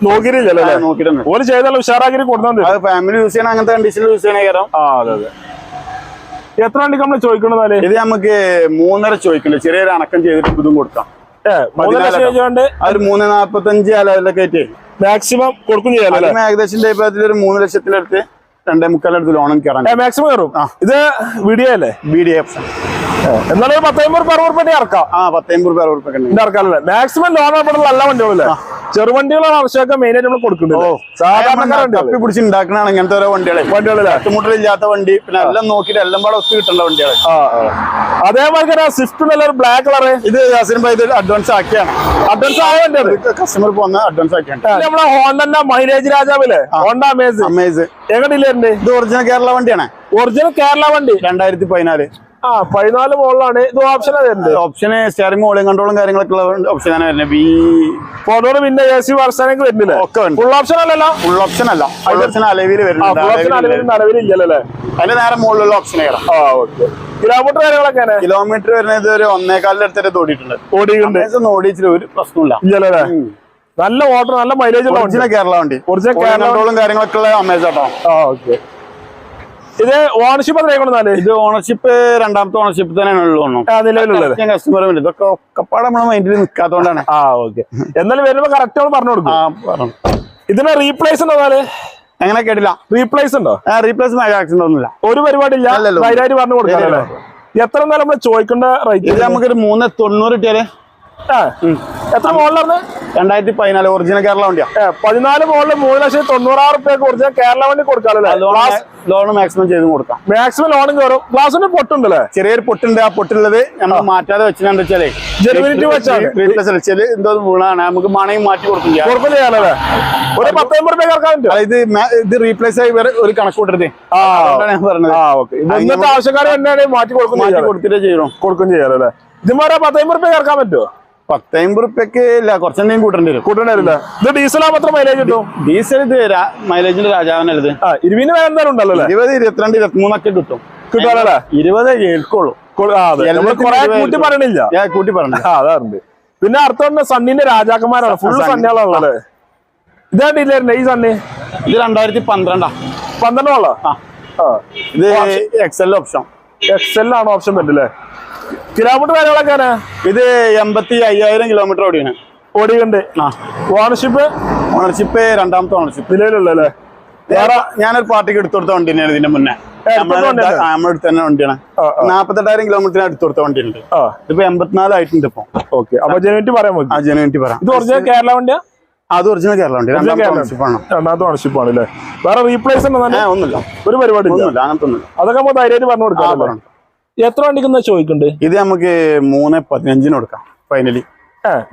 നോക്കിയിട്ടില്ലല്ലോ നോക്കിയിട്ടുണ്ട് ഓര് ചെയ്താലും ഉഷാറാക്കി കൊടുത്തോണ്ട് അത് ഫാമിലി യൂസ് ചെയ്യണം അങ്ങനത്തെ കണ്ടീഷനിൽ യൂസ് ചെയ്യണേ കാരണം ആ അതെ അതെ. എത്ര വണ്ടി നമ്മൾ ചോദിക്കണെന്നാൽ ഇത് നമുക്ക് മൂന്നര ചോദിക്കില്ല ചെറിയൊരു അണക്കം ചെയ്തിട്ട് ഇതും കൊടുക്കാം. മൂന്ന് ഒരു നാപ്പത്തഞ്ച് അലവിലൊക്കെ മാക്സിമം കൊടുക്കും ചെയ്യാം ഏകദേശം ഒരു മൂന്ന് ലക്ഷത്തിലെടുത്ത് രണ്ടേ മുക്കാലടുത്ത് ലോണും കയറാം മാക്സിമം കയറും. ഇത് വീഡിയോ അല്ലേ? വീഡിയോ എന്നാലും പത്തമ്പത് റുപ്യ അറുപത് റുപ്യ ഇറക്കാം. ആ പത്തമ്പത് രൂപ അറുപത് ഇറക്കാമല്ലേ മാക്സിമം ലോൺ ഉൾപ്പെടുന്ന നല്ല വണ്ടികളല്ലേ? ചെറുവണ്ടികളാണ് ആവശ്യമൊക്കെ മെയിൻ ആയിട്ട് നമ്മൾ കൊടുക്കുന്നത്. സാധാരണക്കാരുണ്ട് പിടിച്ച് ഉണ്ടാക്കണാണ് ഇങ്ങനത്തെ ഓരോ വണ്ടികളെ. വണ്ടികളല്ലേ? ഒത്തുമുട്ടലില്ലാത്ത വണ്ടി പിന്നെ എല്ലാം നോക്കിയിട്ട് എല്ലാം പാടെ ഒത്തു കിട്ടേണ്ട വണ്ടികളെ. അതേപോലെ. അതേമാതിരി തന്നെ സ്വിഫ്റ്റ് നല്ല ബ്ലാക്ക് കളറ് ഇത് ഇത് അഡ്വാൻസ് ആക്കിയാണ്. അഡ്വാൻസ് ആയ വണ്ടിയാണ്. കസ്റ്റമർ പോകുന്ന അഡ്വാൻസ് ആക്കിയാണ്. നമ്മളെ ഹോണ്ടന്റെ മൈലേജ് രാജാവില്ലേ? ഹോണ്ട അമേസ് അമേസ് എങ്ങനെയില്ലേ ഇത് ഒറിജിനൽ കേരള വണ്ടിയാണ്. ഒറിജിനൽ കേരള വണ്ടി. രണ്ടായിരത്തി പതിനാല്. ആ പതിനാല് മുകളിലാണ് ഇത് ഓപ്ഷൻ വരുന്നത്? ഓപ്ഷന് സ്റ്റിയറിംഗ് മോളിംഗ് കൺട്രോളും കാര്യങ്ങളൊക്കെ ഉള്ള ഓപ്ഷൻ തന്നെ വരുന്നത്. ബി ഫോണോട് പിന്നെ എ സി വർഷനൊക്കെ വരുന്നില്ലേ? ഒക്കെ ഫുൾ ഓപ്ഷൻ അല്ലല്ലോ? ഫുൾ ഓപ്ഷൻ അല്ല. ഫുൾ ഓപ്ഷൻ അലവിൽ വരുന്നുണ്ട്. അല്ലേ അതിന്റെ നേരെ മുകളിലുള്ള ഓപ്ഷൻ കയറാം ആ ഓക്കെ കിലോമീറ്റർ കാര്യങ്ങളൊക്കെ കിലോമീറ്റർ വരുന്നത് ഒരു ഒന്നേകാലിന്റെ അടുത്തേക്ക് ഓടിയിട്ടുണ്ട് ഓടിയിട്ടുണ്ട് ഓടിയിട്ടില്ല ഓടിച്ചിട്ട് ഒരു പ്രശ്നമില്ല ഇല്ലല്ലേ നല്ല ഓട്ടർ നല്ല മൈലേജ് ഉള്ള കേരള വണ്ടി. Original കേരള കാര്യങ്ങളൊക്കെ ഉള്ള അമേസ് കേട്ടോ ആ ഓക്കെ ഇത് ഓണർഷിപ്പ് എത്രയാണെന്നാൽ ഇത് ഓണർഷിപ്പ് രണ്ടാമത്തെ ഓണർഷിപ്പ് തന്നെയാണ് കസ്റ്റമർ ഇതൊക്കെ ഒക്കെപ്പാടെ നമ്മളെ മൈൻഡിൽ നിൽക്കാത്തോണ്ടാണ് ആ ഓക്കെ എന്നാലും വരുമ്പോ കറക്റ്റ് ആണ് പറഞ്ഞു കൊടുക്കും. ഇതിന് റീപ്ലേസ് ഉണ്ടോ എങ്ങനെ കേട്ടില്ല. റീപ്ലേസ് ഉണ്ടോ? റീപ്ലേസ് ആക്സിഡന്റ് ഒന്നുമില്ല. ഒരു പരിപാടി ഇല്ല. പറഞ്ഞു കൊടുക്കാം എത്ര എന്നാലും നമ്മൾ ചോദിക്കേണ്ട റേറ്റ് ഇത് നമുക്കൊരു മൂന്ന് തൊണ്ണൂറ് ഇട്ടിയാൽ എത്ര മോളിലാണ് രണ്ടായിരത്തി പതിനാല് ഒറിജിനൽ കേരള വണ്ടിയാ. പതിനാല് മോളിൽ മൂന്ന് ലക്ഷത്തി തൊണ്ണൂറായിരം റുപ്യക്ക് ഒറിജിനൽ കേരള വണ്ടി കൊടുക്കാമല്ലേ ലോൺ മാക്സിമം ചെയ്ത് കൊടുക്കാം. മാക്സിമം ലോണും കയറും ക്ലാസ്സിന് പൊട്ടുണ്ടല്ലേ? ചെറിയൊരു പൊട്ടുണ്ട്. ആ പൊട്ടുള്ളത് നമ്മൾ മാറ്റാതെ വെച്ചാൽ വെച്ചാലേ. റീപ്ലേസ് വെച്ചാൽ എന്തോ വീണാണ്. നമുക്ക് മണയും മാറ്റി കൊടുക്കും ചെയ്യാം. ഒരു പത്തൊമ്പത് റുപ്യ ഇറക്കാൻ പറ്റും ഇത് ഇത് റീപ്ലേസ് ആയി വേറെ ഒരു കണക്ക് കൂട്ടരുത് ഇന്നത്തെ ആവശ്യക്കാർ തന്നെയാണ് മാറ്റി കൊടുക്കും മാറ്റി ചെയ്യാലോ. കൊടുത്തിട്ടേ ചെയ്യണം കൊടുക്കും ചെയ്യാലല്ലേ ഇതുമാരെ പത്തൊമ്പത് റുപ്യ കേൾക്കാൻ പറ്റുമോ പത്തമ്പത് റുപ്യക്ക് ഇല്ല കുറച്ചെണ്ണയും കൂട്ടേണ്ടി വരും. കൂട്ടണ്ടല്ലേ ഇത് ഡീസൽ ആകുമ്പോൾ എത്ര മൈലേജ് കിട്ടും ഡീസൽ ഇത് മൈലേജിന്റെ രാജാവനല്ലത് ആ ഇരുപതിന് വേറെ എന്തായാലും ഉണ്ടല്ലോ അല്ലേ? ഇരുപത് ഇരുപത്തിരണ്ട് ഇരുപത്തിമൂന്നൊക്കെ കിട്ടും. കിട്ടാനല്ലേ ഇരുപത് കേൾക്കുള്ളൂ കൂട്ടി പറയണില്ല. കൂട്ടി പറഞ്ഞു അതാറുണ്ട്. പിന്നെ അർത്ഥം സണ്ണിന്റെ രാജാക്കന്മാരാണ്. ഫുള്ള് സണ്ണി. സണ്ണികളാണല്ലേ ഇതാ ഡീലറിന്റെ ഈ സണ്ണി? ഇത് രണ്ടായിരത്തി പന്ത്രണ്ടാ. പന്ത്രണ്ടാണല്ലോ ഇത് എക്സൽ ഓപ്ഷൻ എക്സെൽ ആണ് ഓപ്ഷൻ പറ്റില്ലേ കിലോമീറ്റർ കാര്യങ്ങളൊക്കെയാണ് ഇത് എൺപത്തി അയ്യായിരം കിലോമീറ്റർ ഓടിയാണ്. ഓടിയുണ്ട് ആ. ഓണർഷിപ്പ് ഓണർഷിപ്പ് രണ്ടാമത്തെ ഓണർഷിപ്പ് നിലവിലുള്ളല്ലേ വേറെ ഞാനൊരു പാർട്ടിക്ക് എടുത്തു കൊടുത്ത വണ്ടി തന്നെയാണ് ഇതിന്റെ മുന്നേ. അടുത്ത് തന്നെ വണ്ടിയാണ്. നാപ്പത്തെട്ടായിരം കിലോമീറ്ററിന് എടുത്തു കൊടുത്ത ഇതിപ്പോ എൺപത്തിനാല് ആയിട്ടുണ്ട് ഇപ്പൊ. ഓക്കെ. അപ്പൊ ജനുവിറ്റി പറയാൻ പറ്റും ആ ജനുവിറ്റി പറയാം. ഇത് ഒറിജിനൽ കേരള വണ്ടിയാ? അത് ഒറിജിനൽ കേരള വണ്ടി. രണ്ടാമത്തെ രണ്ടാമത്തെ അല്ലേ വേറെ റീപ്ലേസ് ഉണ്ടോ തന്നെ? ഏ ഒന്നുമില്ല. ഒരു പരിപാടി ഇല്ല ഒന്നുമില്ല അങ്ങനത്തെ ഒന്നുമില്ല. അതൊക്കെ നമ്മൾ ധൈര്യമായിട്ട് പറഞ്ഞു കൊടുക്കാം. എത്ര വണ്ടിക്കുന്ന ചോദിക്കുന്നുണ്ട് ഇത് നമുക്ക് മൂന്ന് പതിനഞ്ചിന് കൊടുക്കാം ഫൈനലി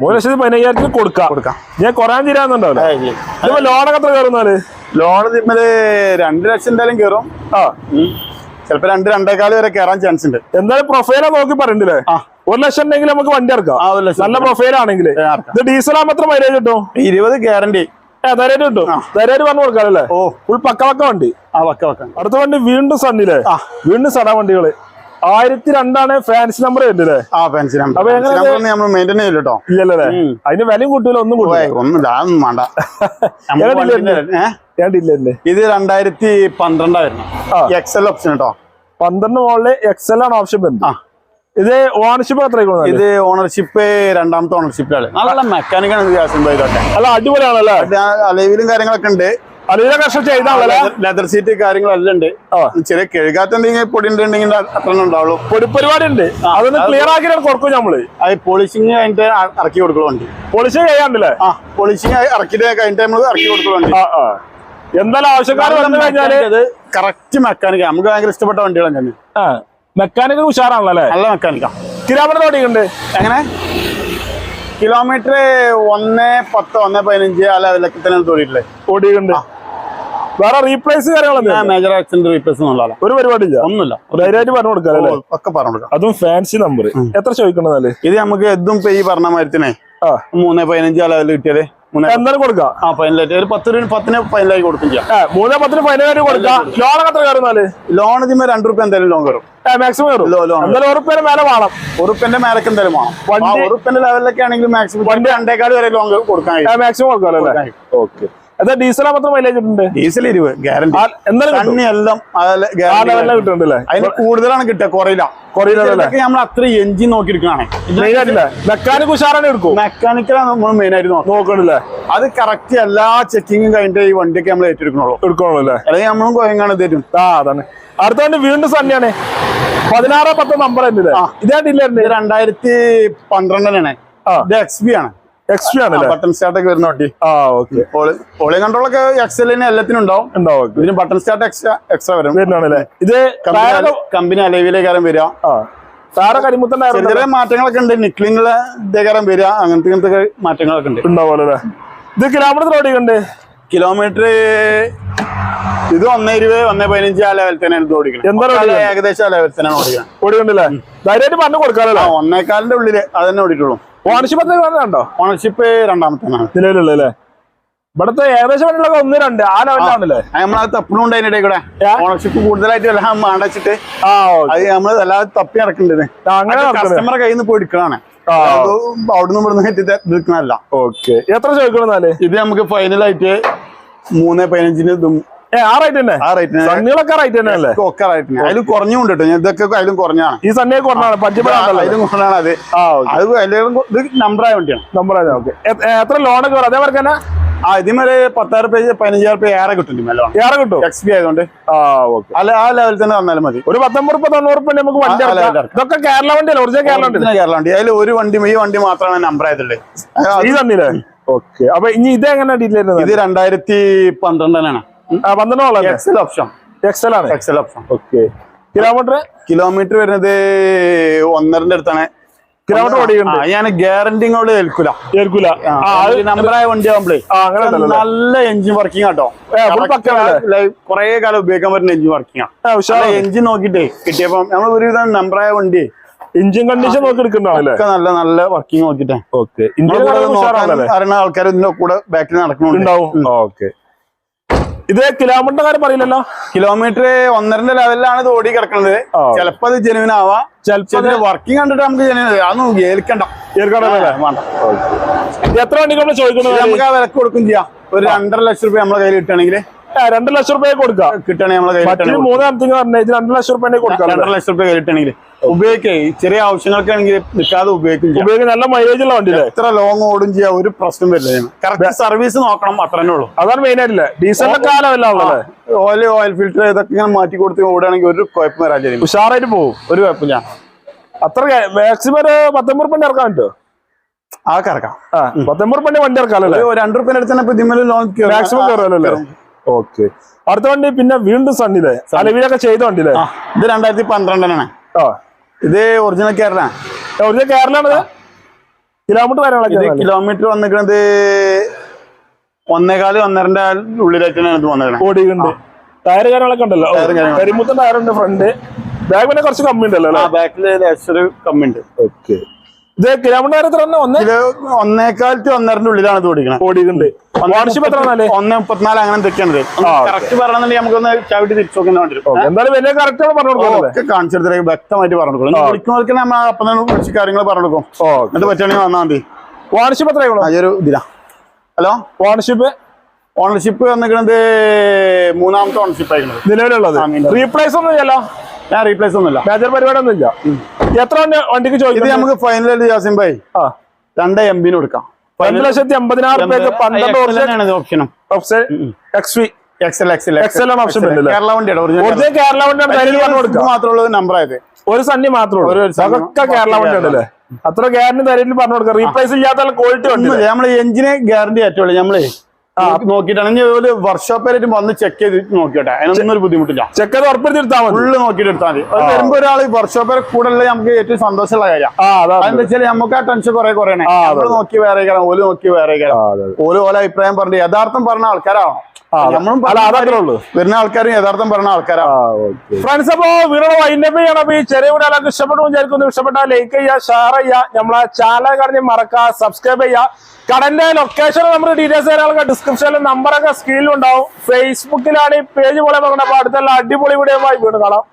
മൂന്ന് ലക്ഷത്തി പതിനയ്യായിരത്തിന് കൊടുക്കാം. കൊടുക്കാം. ഞാൻ കുറയാൻ തീരാന്നുണ്ടാവില്ല? ലോണൊക്കെ എത്ര കയറുന്നാൽ? ലോൺ തിമ്മൽ രണ്ട് ലക്ഷം എന്തായാലും കയറും. ആ. ചിലപ്പോ രണ്ട് രണ്ടേകാൽ വരെ കയറാൻ ചാൻസ് ഉണ്ട്. എന്തായാലും പ്രൊഫൈലാ നോക്കി പറയണ്ടേ ഒരു ലക്ഷം ഉണ്ടെങ്കിൽ നമുക്ക് വണ്ടി ഇറക്കാം. നല്ല പ്രൊഫൈൽ ആണെങ്കിൽ. ഇത് ഡീസൽ ആകുമ്പോൾ മൈലേജ് കിട്ടും? ഇരുപത് ഗ്യാരണ്ടി ധൈര്യമായിട്ട് കിട്ടും. ധൈര്യമായിട്ട് പറഞ്ഞു കൊടുക്കാറല്ലേ? ഓ. ഫുൾ പക്ക പക്ക വണ്ടി. ആ വക്ക അടുത്ത വണ്ടി വീണ്ടും സണ്ണില്ലേ വീണ്ടും സടാ വണ്ടികൾ. ആയിരത്തി രണ്ടാണ് ഫാൻസി നമ്പർ വരുന്നില്ലേ ആ ഫാൻസി നമ്പർ അപ്പൊ നമ്മൾ മെയിന്റെയിൻ ചെയ്യില്ല കേട്ടോ. ഇല്ലല്ലേ? ഉം. അതിന് വിലയും കൂട്ടൂല ഒന്നും ഒന്നും ഒന്നുമില്ല വേണ്ട? *laughs* ഏണ്ടില്ലേ ഇത് രണ്ടായിരത്തി പന്ത്രണ്ടായിരുന്നു. എക്സൽ ഓപ്ഷൻ കേട്ടോ. പന്ത്രണ്ട് മോളിൽ എക്സൽ ആണ് ഓപ്ഷൻ വരുന്നത്. ഇത് ഓണർഷിപ്പ് എത്ര ഇത് ഓണർഷിപ്പ് രണ്ടാമത്തെ ഓണർഷിപ്പിലാണ് നല്ല മെക്കാനിക്കാണ് ഗ്യാസ് അല്ല അടിപൊളിയാണല്ലേ? അലവിലും കാര്യങ്ങളൊക്കെ ഉണ്ട്. അലീല കഷ്ടം ചെയ്താണല്ലേ ലെതർ സീറ്റ് കാര്യങ്ങളെല്ലാം ഉണ്ട്. ചെറിയ കഴുകാത്ത എന്തെങ്കിലും പൊടി ഉണ്ടെങ്കിൽ അത്ര ഉണ്ടാവുള്ളൂ. പൊടിപ്പരിപാടി ഉണ്ട്. അതൊന്ന് ക്ലിയർ ആക്കിയാണ് കൊടുക്കും നമ്മൾ അത് പോളിഷിങ് അതിന്റെ ഇറക്കി കൊടുക്കലുണ്ട് പോളിഷിങ് ചെയ്യാണ്ടല്ലേ ആ പോളിഷിങ് ഇറക്കിയിട്ട് കഴിഞ്ഞിട്ട് നമ്മൾ ഇറക്കി കൊടുക്കലുണ്ട് എന്തായാലും ആവശ്യക്കാർ വന്നു കഴിഞ്ഞാൽ കറക്റ്റ് മെക്കാനിക്ക നമുക്ക് ഭയങ്കര ഇഷ്ടപ്പെട്ട വണ്ടികളാണ് തന്നെ ആ മെക്കാനിക് ഉഷാറാണല്ലേ നല്ല മെക്കാനിക്ക കിലോമീറ്റർ ഓടിക്കുന്നുണ്ട് എങ്ങനെ? കിലോമീറ്റർ ഒന്ന് പത്ത് ഒന്ന് പതിനഞ്ച് ആ ലെവലൊക്കെ തന്നെ തോന്നിയിട്ടില്ലേ ഓടിക്കുന്നുണ്ട് വേറെ റീപ്ലേസ് കാര്യങ്ങളൊന്നും മേജർ ആക്സിഡന്റ് റീപ്ലേസ് ഒരു പരിപാടി ഇല്ല. ഒന്നുമില്ല. ധൈര്യമായിട്ട് പറഞ്ഞു കൊടുക്കാം അല്ലേ? ഒക്കെ പറഞ്ഞു കൊടുക്കാം. അതും ഫാൻസി നമ്പർ എത്ര ചോദിക്കണം ഇത് നമുക്ക് എതും ഇപ്പൊ ഈ പറഞ്ഞ മരത്തിനെ മൂന്ന് പതിനഞ്ച് അളവിൽ കിട്ടിയത്. എന്തായാലും കൊടുക്കാം. ആ ഫൈനലായിട്ട് ഒരു പത്ത് രൂപ പത്തിന് ഫൈനലായി കൊടുക്കും ചെയ്യാം. ഏ മൂന്നേ പത്തിന് ഫൈനലായിട്ട് കൊടുക്കാം. ലോണൊക്കെ എത്ര കയറുന്നാൽ ലോൺ രണ്ട് റുപ്യ എന്തായാലും ലോൺ കയറും. ഏ മാക്സിമം കയറും. എന്തായാലും മേലെ വേണം. ഉറുപ്പിന്റെ മേലക്ക് എന്തായാലും വേണം. വണ്ടി- ആ ഉറുപ്പിന്റെ ലെവലിലൊക്കെ ആണെങ്കിൽ മാക്സിമം വണ്ടി രണ്ടേക്കാട് വരെ ലോൺ കൊടുക്കാൻ മാക്സിമം കൊടുക്കാം ഓക്കെ. എന്താ ഡീസൽ മാത്രം മൈലേജ് ഉണ്ട് ഡീസൽ ഇരുപത് ഗ്യാരണ്ടി എല്ലാം അതിന് കൂടുതലാണ് കിട്ടുക കുറയില്ല നമ്മൾ അത്ര എഞ്ചിൻ മെക്കാനിക് ഉഷാറാണ് എടുക്കും. മെക്കാനിക്കലാണ് നമ്മൾ മെയിൻ ആയിട്ട് നോക്കുന്നത്. നോക്കണില്ലേ അത് കറക്റ്റ് എല്ലാ ചെക്കിങ്ങും കഴിഞ്ഞിട്ട് ഈ വണ്ടിയൊക്കെ നമ്മൾ ഏറ്റെടുക്കണുള്ളൂ. അല്ലേ? അല്ലെങ്കിൽ നമ്മളും കോയങ്ങാണ് തരും. ആ അതാണ്. അടുത്ത വണ്ടി വീണ്ടും സണ്ണിയാണ് പതിനാറ് പത്ത് നമ്പർ. ഇതേ ഇത് രണ്ടായിരത്തി പന്ത്രണ്ടിനാണ്. ഇത് എക്സ് ബി ആണ്. എക്സ്ട്രാ ബട്ടൺ സ്റ്റാർട്ടൊക്കെ വരുന്ന വണ്ടി. ആ ഓക്കെ ഓളി കൺട്രോളൊക്കെ എക്സലിന് എല്ലാത്തിനും ഉണ്ടാവും. ഉണ്ടാവും. ഇതിന് ബട്ടൺ സ്റ്റാർട്ട് എക്സ്ട്രാ എക്സ്ട്രാ വരും. ഇത് കമ്പനി അലവിലേക്കാരം വരിക. ചെറിയ മാറ്റങ്ങളൊക്കെ ഉണ്ട്. നിക്ലിങ്ങിലെ ഇതേക്കാരം വരിക. അങ്ങനത്തെ ഇങ്ങനത്തെ മാറ്റങ്ങളൊക്കെ ഉണ്ട്. ഉണ്ടാവുമല്ലോ ഇത് കിലോമീറ്റർ ഓടിക്കണ്ട് കിലോമീറ്റർ ഇത് ഒന്നേ ഇരുപത് ഒന്നേ പതിനഞ്ച് ആ ലെവൽ തന്നെയാണ് ഇത് ഓടിക്കണം എന്താ ഓടിക്കുന്നത്? ഏകദേശം ആ ലെവൽ തന്നെയാണ് ഓടിക്കണം ഓടിക്കണ്ടല്ലേ ധൈര്യമായിട്ട് പറഞ്ഞു കൊടുക്കാറല്ലേ ഒന്നേക്കാലിന്റെ ഉള്ളിൽ അത് തന്നെ ഓടിയിട്ടുള്ളൂ. ഓണർഷിപ്പ് എത്ര പറഞ്ഞോ ഓണർഷിപ്പ് രണ്ടാമത്തെ നിലവിലുള്ള അല്ലേ ഇവിടുത്തെ ഏകദേശം വരെയുള്ളത് ഒന്ന് രണ്ട് ആ ലെവലിലാണല്ലേ നമ്മളത് തപ്പണും ഉണ്ട് അതിനിടെ കൂടെ. ഓണർഷിപ്പ് കൂടുതലായിട്ട് എല്ലാം അടച്ചിട്ട് അത് നമ്മൾ അല്ലാതെ തപ്പി നടക്കേണ്ടത്. അങ്ങനെ കസ്റ്റമറെ കയ്യിൽ നിന്ന് പോയി എടുക്കണാണ് അവിടുന്ന് ഇവിടുന്ന് നിൽക്കണല്ല ഓക്കെ എത്ര ചോദിക്കണെന്നാൽ ഇത് നമുക്ക് ഫൈനലായിട്ട് മൂന്ന് പതിനഞ്ചിന് ഇതും തന്നെ? ആ റേറ്റിന് സണ്ണികളൊക്കെ റേറ്റ് തന്നെ അല്ലേ? ഒക്കെ റേറ്റിന് അതിലും കുറഞ്ഞുണ്ട് കേട്ടോ. ഞാൻ ഇതൊക്കെ അതിലും കുറഞ്ഞാണ്. ഈ സണ്ണിയൊക്കെ കുറഞ്ഞാണ്. പഞ്ചപ്പെടാണല്ലോ അതിലും കുറഞ്ഞാണ് അത്. ഇത് നമ്പറായ വണ്ടിയാണ്. Number okay. എത്ര ലോണൊക്കെ വരും? അതേപോലെ തന്നെ? ആ ഇതിമേലെ പത്തായിരം പേജ് പതിനഞ്ചായിരം രൂപ ഏറെ കിട്ടും ഏറെ കിട്ടും? എക്സ് ബി ആയതുകൊണ്ട്. ആ ഓക്കെ. അല്ല ആ ലെവലിൽ തന്നെ വന്നാലും മതി. ഒരു പത്തൊമ്പത് റുപ്യ തൊണ്ണൂറ് റുപ്യ നമുക്ക് വണ്ടി. ഇതൊക്കെ കേരള വണ്ടിയല്ലേ? ഒറിജിനൽ കേരള വണ്ടി. കേരള വണ്ടി. അതിൽ ഒരു വണ്ടി ഈ വണ്ടി മാത്രമാണ് നമ്പർ ആയതുള്ളത് ഈ തന്നില്ലേ ഓക്കെ. അപ്പൊ ഇനി ഇത് എങ്ങനെ ഡീറ്റെയിൽ ഇത് രണ്ടായിരത്തി പന്ത്രണ്ടിനാണ് പന്ത്രണ്ട് എക്സൽ ഓപ്ഷൻ എക്സൽ ആണ്. Excel option okay kilometre kilometre വരുന്നത് ഒന്നരന്റെ അടുത്താണ്. കിലോമീറ്റർ ഓടിയുണ്ട് ഞാൻ ഗ്യാരണ്ടിങ്ങോട് ഏൽക്കൂല. ഏൽക്കൂല. നമ്പറായ വണ്ടി ആവുമ്പളേ? നല്ല എഞ്ചിൻ വർക്കിംഗ് ആട്ടോ? കൊറേ കാലം ഉപയോഗിക്കാൻ പറ്റുന്ന എഞ്ചിൻ വർക്കിംഗ് ആ, ഉഷാറാണ്. എഞ്ചിൻ നോക്കിട്ടേ കിട്ടിയപ്പോ നമ്മൾ ഒരുവിധം നമ്പറായ വണ്ടി. എഞ്ചിൻ കണ്ടീഷൻ നോക്കി ഒക്കെ നല്ല നല്ല വർക്കിംഗ് നോക്കിട്ടെ ഓക്കെ അറിയുന്ന ആൾക്കാർ ഇതിന്റെ കൂടെ ബാക്കിൽ നടക്കുന്നുണ്ട് ഉണ്ടാവും. ഓക്കെ ഇത് കിലോമീറ്റർ കാര്യം പറയില്ലല്ലോ? കിലോമീറ്റർ ഒന്നരന്റെ ലെവലിലാണ് ഇത് ഓടി കിടക്കുന്നത്. ചിലപ്പോ അത് ജെനുവിൻ ആവാം. ചിലപ്പോ വർക്കിംഗ് കണ്ടിട്ട് നമുക്ക് ജെനുവിൻ അതൊന്നും ഏൽക്കണ്ട. ഏൽക്കണ്ടല്ലേ വേണ്ട. എത്ര വണ്ടി നമ്മൾ ചോദിക്കുന്നത് നമുക്ക് ആ വിലക്ക് കൊടുക്കും ചെയ്യാം. ഒരു രണ്ടര ലക്ഷം രൂപ നമ്മളെ കയ്യിൽ കിട്ടുകയാണെങ്കിൽ രണ്ട് ലക്ഷം റുപ്യ കൊടുക്കാം. കിട്ടണേ നമ്മളെ മൂന്ന് അമ്പത്തിങ് പറഞ്ഞ ഇത് രണ്ട് ലക്ഷം റുപ്യ കൊടുക്കാം രണ്ടര ലക്ഷം രൂപ കിട്ടണെങ്കിൽ കിട്ടണമെങ്കിൽ ഉപയോഗിക്കേ ചെറിയ ആവശ്യങ്ങൾക്കാണെങ്കിൽ നിൽക്കാതെ ഉപയോഗിക്കും ഉപയോഗിക്കും നല്ല മൈലേജ് ഉള്ള വണ്ടി എത്ര ലോങ് ഓടും ചെയ്യാൻ ഒരു പ്രശ്നം വരില്ല കറക്റ്റ് സർവീസ് നോക്കണം അത്ര ഉള്ളൂ. അതാണ് മെയിൻ ആയിട്ടില്ല ഡീസലിന്റെ കാലമല്ല ഉള്ളത്. ഓയിൽ ഓയിൽ ഫിൽറ്റർ ഇതൊക്കെ ഇങ്ങനെ മാറ്റി കൊടുത്ത് ഓടുകയാണെങ്കിൽ ഒരു കുഴപ്പം വരാൻ ഉഷാറായിട്ട് പോകും ഒരു കുഴപ്പമില്ല. അത്ര മാക്സിമം ഒരു പത്തൊമ്പത് റുപ്യ ഇറക്കാൻ പറ്റുമോ ആ കറക്കാം പത്തൊമ്പത് റുപ്യ വണ്ടി ഇറക്കാമല്ലോ രണ്ടു രണ്ട് റുപ്യ എടുത്താൽ ഇപ്പൊ ഇതിന്മേൽ ലോൺ മാക്സിമം കയറുമല്ലോ ഓക്കെ. അടുത്ത വണ്ടി പിന്നെ വീണ്ടും സണ്ണിലെ. അലവിലൊക്കെ ചെയ്ത വണ്ടിയില്ലേ ആ ഇത് രണ്ടായിരത്തി പന്ത്രണ്ടിനാണ്. ഇത് original Kerala original Kerala kilometre കാര്യങ്ങളൊക്കെ കിലോമീറ്റർ വന്നിരിക്കുന്നത് ഒന്നേകാൽ ഒന്നരന്റെ ഉള്ളിലായിട്ടാണ് ഇത് ഓടിയുണ്ട് ടയർ കാര്യങ്ങളൊക്കെ ഉണ്ടല്ലോ. കരിമുത്തൻ ടയറുണ്ട് ഫ്രണ്ട് ബാഗ് പിന്നെ കുറച്ച് കമ്മി ഉണ്ടല്ലോ ബാക്കിൽ കമ്മി ഉണ്ട് ഓക്കെ. ഇത് കിലോമീറ്റർ എത്ര തന്നെ ഒന്ന് ഇത് ഒന്നേക്കാൽ ടു ഒന്നരന്റെ ഉള്ളിലാണ് ഇത് ഓടിക്കണത് ഓടിയിട്ടുണ്ട് ഓണർഷിപ്പ് എത്ര ഒന്ന് മുപ്പത്തിനാല് അങ്ങനെ എന്തൊക്കെയാണ് ആ, കറക്റ്റ് പറയണമെന്നുണ്ടെങ്കിൽ നമുക്കൊന്ന് ചവിട്ടി തിരിച്ചു നോക്കുന്ന വേണ്ടി വരും. എന്തായാലും വലിയ കറക്റ്റ് പറഞ്ഞു വ്യക്തമായിട്ട് പറഞ്ഞു കൊടുക്കും വിളിക്കുന്നവർക്ക് നമ്മൾ അപ്പം തന്നെ കുറച്ച് കാര്യങ്ങൾ പറഞ്ഞു കൊടുക്കും. ഓക്കെ. എന്നിട്ട് പറ്റുകയാണെങ്കിൽ വന്നാൽ മതി. ഓണർഷിപ്പ് എത്രയാണോ അതൊരു ഇതിലാ. ഹലോ? ഓണർഷിപ്പ് ഓണർഷിപ്പ് വന്നിരിക്കുന്നത് മൂന്നാമത്തെ ഓണർഷിപ്പ് ആയിരുന്നു നിലവിലുള്ളത്. റീപ്ലേസ് ഒന്നും ഇല്ലല്ലോ. ഞാൻ റീപ്ലേസ് ഒന്നുമില്ല. മേജർ പരിപാടി ഒന്നുമില്ല എത്ര വണ്ടി- വണ്ടിക്ക് ഇത് ചോദിക്കുന്നത് നമുക്ക് ഫൈനൽ ജാസിം ഭായി? രണ്ട് എം ബിന് കൊടുക്കാം. രണ്ട് ലക്ഷത്തി എൺപതിനായിരം റുപ്യക്ക് പന്ത്രണ്ട് ഓപ്ഷനും X V excel excel excel option Kerala വണ്ടിയാണ് ഒറിജിനൽ കേരള വണ്ടിയാണ് മാത്രമുള്ള നമ്പർ ആയത്. ഒരു സണ്ണി മാത്രമേ ഉള്ളൂ. അതൊക്കെ കേരള വണ്ടി ഉണ്ടല്ലേ അത്ര ഗ്യാരണ്ടി തരേണ്ടി പറഞ്ഞു കൊടുക്കാം റീപ്ലേസ് ഇല്ലാത്ത ക്വാളിറ്റി ഉണ്ട് നമ്മൾ നമ്മൾ എഞ്ചിന് ഗ്യാരണ്ടി ആയിട്ടുള്ളൂ നമ്മൾ നോക്കിയിട്ടാണ്. ഇനി ഒരു വർക്ക്ഷോപ്പായിട്ട് വന്ന് ചെക്ക് ചെയ്ത് നോക്കിയോട്ടെ. അതിനൊന്നും ഒരു ബുദ്ധിമുട്ടില്ല. ചെക്ക് ചെയ്ത് ഉറപ്പെടുത്തി എടുത്താൽ മതി. ഫുള്ള് നോക്കിയിട്ട് എടുത്താൽ മതി. അത് വരുമ്പോ ഒരാൾ വർക്ക്ഷോപ്പിൽ കൂടെ നമുക്ക് ഏറ്റവും സന്തോഷമുള്ള കാര്യം. അതാ വെച്ചാൽ നമുക്ക് ആ ടെൻഷൻ കുറെ കുറയണേ. നമ്മൾ നോക്കി വേറെ കാരണം ഓൽ നോക്കി വേറെ കാരണം. ഓൽ ഓല അഭിപ്രായം പറഞ്ഞു യഥാർത്ഥം പറഞ്ഞ ആൾക്കാരാണോ വരുന്ന ആൾക്കാരും യഥാർത്ഥം പറഞ്ഞ ആൾക്കാരാണ് ഫ്രണ്ട്സ് അപ്പോ വീടുള്ള വൈൻഡപ്പ് ചെയ്യണം. അപ്പൊ ഈ ചെറിയ വീട് എല്ലാവർക്കും ഇഷ്ടപ്പെട്ടു വിചാരിക്കുന്നു. ഇഷ്ടപ്പെട്ടാൽ ലൈക്ക് ചെയ്യുക ഷെയർ ചെയ്യുക. നമ്മളെ ചാനൽ കറിഞ്ഞ് മറക്കുക സബ്സ്ക്രൈബ് ചെയ്യുക. കടന്റെ ലൊക്കേഷൻ നമ്മുടെ ഡീറ്റെയിൽസ് തരാനുള്ള ഡിസ്ക്രിപ്ഷനിൽ നമ്പറൊക്കെ സ്ക്രീനിലുണ്ടാവും ഫേസ്ബുക്കിലാണ് ഈ പേജ് പോലെ നോക്കണം അടുത്തുള്ള അടിപൊളി വീഡിയോ വീണ്ടും കാണാം.